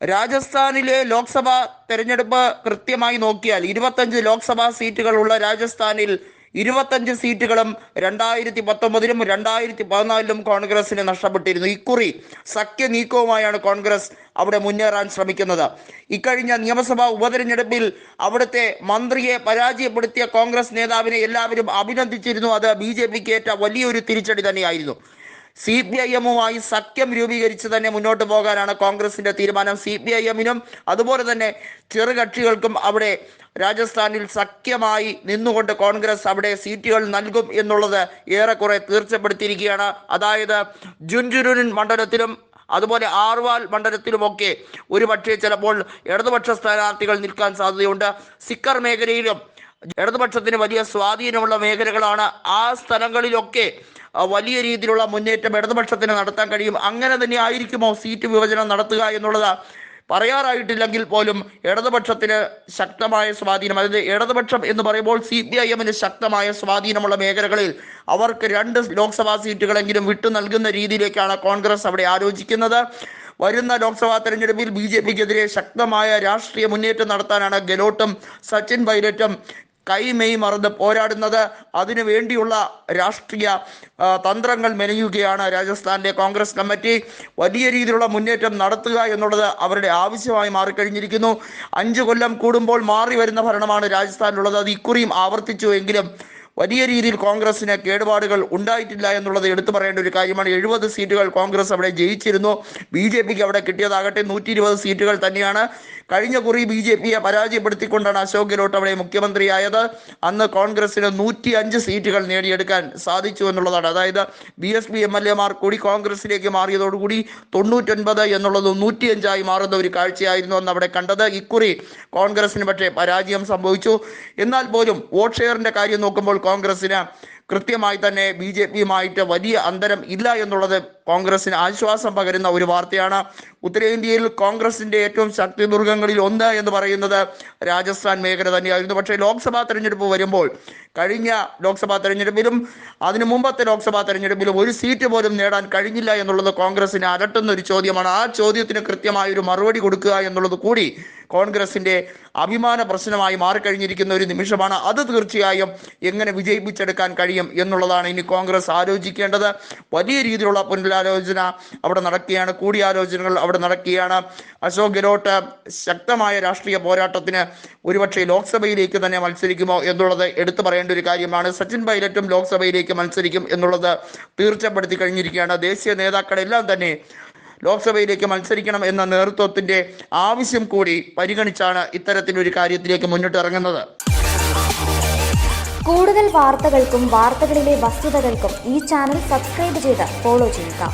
രാജസ്ഥാനിലെ ലോക്സഭാ തെരഞ്ഞെടുപ്പ് കൃത്യമായി നോക്കിയാൽ ഇരുപത്തഞ്ച് ലോക്സഭാ സീറ്റുകളുള്ള രാജസ്ഥാനിൽ ഇരുപത്തഞ്ച് സീറ്റുകളും രണ്ടായിരത്തി പത്തൊമ്പതിലും രണ്ടായിരത്തി പതിനാലിലും കോൺഗ്രസിന് നഷ്ടപ്പെട്ടിരുന്നു. ഇക്കുറി സഖ്യ നീക്കവുമായാണ് കോൺഗ്രസ് അവിടെ മുന്നേറാൻ ശ്രമിക്കുന്നത്. ഇക്കഴിഞ്ഞ നിയമസഭാ ഉപതെരഞ്ഞെടുപ്പിൽ അവിടുത്തെ മന്ത്രിയെ പരാജയപ്പെടുത്തിയ കോൺഗ്രസ് നേതാവിനെ എല്ലാവരും അഭിനന്ദിച്ചിരുന്നു. അത് ബി ഏറ്റ വലിയൊരു തിരിച്ചടി തന്നെയായിരുന്നു. സി പി ഐ എമ്മുമായി സഖ്യം രൂപീകരിച്ച് തന്നെ മുന്നോട്ട് പോകാനാണ് കോൺഗ്രസിന്റെ തീരുമാനം. സി പി ഐ എമ്മിനും അതുപോലെ തന്നെ ചെറുകക്ഷികൾക്കും അവിടെ രാജസ്ഥാനിൽ സഖ്യമായി നിന്നുകൊണ്ട് കോൺഗ്രസ് അവിടെ സീറ്റുകൾ നൽകും എന്നുള്ളത് ഏറെക്കുറെ തീർച്ചപ്പെടുത്തിയിരിക്കുകയാണ്. അതായത് ജുൻജുരുൻ മണ്ഡലത്തിലും അതുപോലെ ആർവാൽ മണ്ഡലത്തിലുമൊക്കെ ഒരുപക്ഷെ ചിലപ്പോൾ ഇടതുപക്ഷ സ്ഥാനാർത്ഥികൾ നിൽക്കാൻ സാധ്യതയുണ്ട്. സിക്കർ മേഖലയിലും ഇടതുപക്ഷത്തിന് വലിയ സ്വാധീനമുള്ള മേഖലകളാണ്. ആ സ്ഥലങ്ങളിലൊക്കെ വലിയ രീതിയിലുള്ള മുന്നേറ്റം ഇടതുപക്ഷത്തിന് നടത്താൻ കഴിയും. അങ്ങനെ തന്നെ ആയിരിക്കുമോ സീറ്റ് വിഭജനം നടത്തുക എന്നുള്ളത്? പറയാറായിട്ടില്ലെങ്കിൽ പോലും ഇടതുപക്ഷത്തിന് ശക്തമായ സ്വാധീനം. അതായത് ഇടതുപക്ഷം എന്ന് പറയുമ്പോൾ സി പി ഐ എമ്മിന് ശക്തമായ സ്വാധീനമുള്ള മേഖലകളിൽ അവർക്ക് രണ്ട് ലോക്സഭാ സീറ്റുകളെങ്കിലും വിട്ടു നൽകുന്ന രീതിയിലേക്കാണ് കോൺഗ്രസ് അവിടെ ആലോചിക്കുന്നത്. വരുന്ന ലോക്സഭാ തെരഞ്ഞെടുപ്പിൽ ബി ജെ പിക്കെതിരെ ശക്തമായ രാഷ്ട്രീയ മുന്നേറ്റം നടത്താനാണ് ഗെലോട്ടും സച്ചിൻ പൈലറ്റും കൈമെയ് മറന്ന് പോരാടുന്നത്. അതിനു വേണ്ടിയുള്ള രാഷ്ട്രീയ തന്ത്രങ്ങൾ മെനയുകയാണ് രാജസ്ഥാനിലെ കോൺഗ്രസ് കമ്മിറ്റി. വലിയ രീതിയിലുള്ള മുന്നേറ്റം നടത്തുക എന്നുള്ളത് അവരുടെ ആവശ്യമായി മാറിക്കഴിഞ്ഞിരിക്കുന്നു. അഞ്ചു കൊല്ലം കൂടുമ്പോൾ മാറി വരുന്ന ഭരണമാണ് രാജസ്ഥാനിലുള്ളത്. അത് ഇക്കുറിയും ആവർത്തിച്ചു എങ്കിലും വലിയ രീതിയിൽ കോൺഗ്രസിന് കേടുപാടുകൾ ഉണ്ടായിട്ടില്ല എന്നുള്ളത് എടുത്തു പറയേണ്ട ഒരു കാര്യമാണ്. എഴുപത് സീറ്റുകൾ കോൺഗ്രസ് അവിടെ ജയിച്ചിരുന്നു. ബി ജെ പിക്ക് അവിടെ കിട്ടിയതാകട്ടെ നൂറ്റി ഇരുപത് സീറ്റുകൾ തന്നെയാണ്. കഴിഞ്ഞ കുറി ബി ജെ പിയെ പരാജയപ്പെടുത്തിക്കൊണ്ടാണ് അശോക് ഗെഹ്ലോട്ട് അവിടെ മുഖ്യമന്ത്രിയായത്. അന്ന് കോൺഗ്രസിന് നൂറ്റി അഞ്ച് സീറ്റുകൾ നേടിയെടുക്കാൻ സാധിച്ചു എന്നുള്ളതാണ്. അതായത് ബി എസ് പി എം എൽ എമാർ കൂടി കോൺഗ്രസിലേക്ക് മാറിയതോടുകൂടി തൊണ്ണൂറ്റൊൻപത് എന്നുള്ളത് നൂറ്റിയഞ്ചായി മാറുന്ന ഒരു കാഴ്ചയായിരുന്നു അന്ന് അവിടെ കണ്ടത്. ഇക്കുറി കോൺഗ്രസിന് പക്ഷേ പരാജയം സംഭവിച്ചു. എന്നാൽ പോലും വോട്ട് ഷെയറിന്റെ കാര്യം നോക്കുമ്പോൾ കോൺഗ്രസിന് കൃത്യമായി തന്നെ ബി ജെ പിയുമായിട്ട് വലിയ അന്തരം ഇല്ല എന്നുള്ളത് കോൺഗ്രസിന് ആശ്വാസം പകരുന്ന ഒരു വാർത്തയാണ്. ഉത്തരേന്ത്യയിൽ കോൺഗ്രസിന്റെ ഏറ്റവും ശക്തി ദുർഗങ്ങളിൽ ഒന്ന് എന്ന് പറയുന്നത് രാജസ്ഥാൻ മേഖല തന്നെയായിരുന്നു. പക്ഷേ ലോക്സഭാ തെരഞ്ഞെടുപ്പ് വരുമ്പോൾ കഴിഞ്ഞ ലോക്സഭാ തെരഞ്ഞെടുപ്പിലും അതിനു മുമ്പത്തെ ലോക്സഭാ തെരഞ്ഞെടുപ്പിലും ഒരു സീറ്റ് പോലും നേടാൻ കഴിഞ്ഞില്ല എന്നുള്ളത് കോൺഗ്രസിനെ അലട്ടുന്ന ഒരു ചോദ്യമാണ്. ആ ചോദ്യത്തിന് കൃത്യമായ ഒരു മറുപടി കൊടുക്കുക എന്നുള്ളത് കൂടി കോൺഗ്രസിന്റെ അഭിമാന പ്രശ്നമായി മാറിക്കഴിഞ്ഞിരിക്കുന്ന ഒരു നിമിഷമാണ് അത് തീർച്ചയായും എങ്ങനെ വിജയിപ്പിച്ചെടുക്കാൻ കഴിയും എന്നുള്ളതാണ് ഇനി കോൺഗ്രസ് ആലോചിക്കേണ്ടത്. വലിയ രീതിയിലുള്ള പുനരാലോചന അവിടെ നടക്കുകയാണ്. കൂടിയാലോചനകൾ അവിടെ നടക്കുകയാണ്. അശോക് ഗെഹ്ലോട്ട് ശക്തമായ രാഷ്ട്രീയ പോരാട്ടത്തിന് ഒരുപക്ഷെ ലോക്സഭയിലേക്ക് തന്നെ മത്സരിക്കുമോ എന്നുള്ളത് എടുത്തു പറയേണ്ട ഒരു കാര്യമാണ്. സച്ചിൻ പൈലറ്റും ലോക്സഭയിലേക്ക് മത്സരിക്കും എന്നുള്ളത് തീർച്ചപ്പെടുത്തി കഴിഞ്ഞിരിക്കുകയാണ്. ദേശീയ നേതാക്കളെല്ലാം തന്നെ ലോക്സഭയിലേക്ക് മത്സരിക്കണം എന്ന നേതൃത്വത്തിന്റെ ആവശ്യം കൂടി പരിഗണിച്ചാണ് ഇത്തരത്തിലൊരു കാര്യത്തിലേക്ക് മുന്നിട്ട് ഇറങ്ങുന്നത്. കൂടുതൽ വാർത്തകൾക്കും വാർത്തകളിലെ വസ്തുതകൾക്കും ഈ ചാനൽ സബ്സ്ക്രൈബ് ചെയ്ത് ഫോളോ ചെയ്യുക.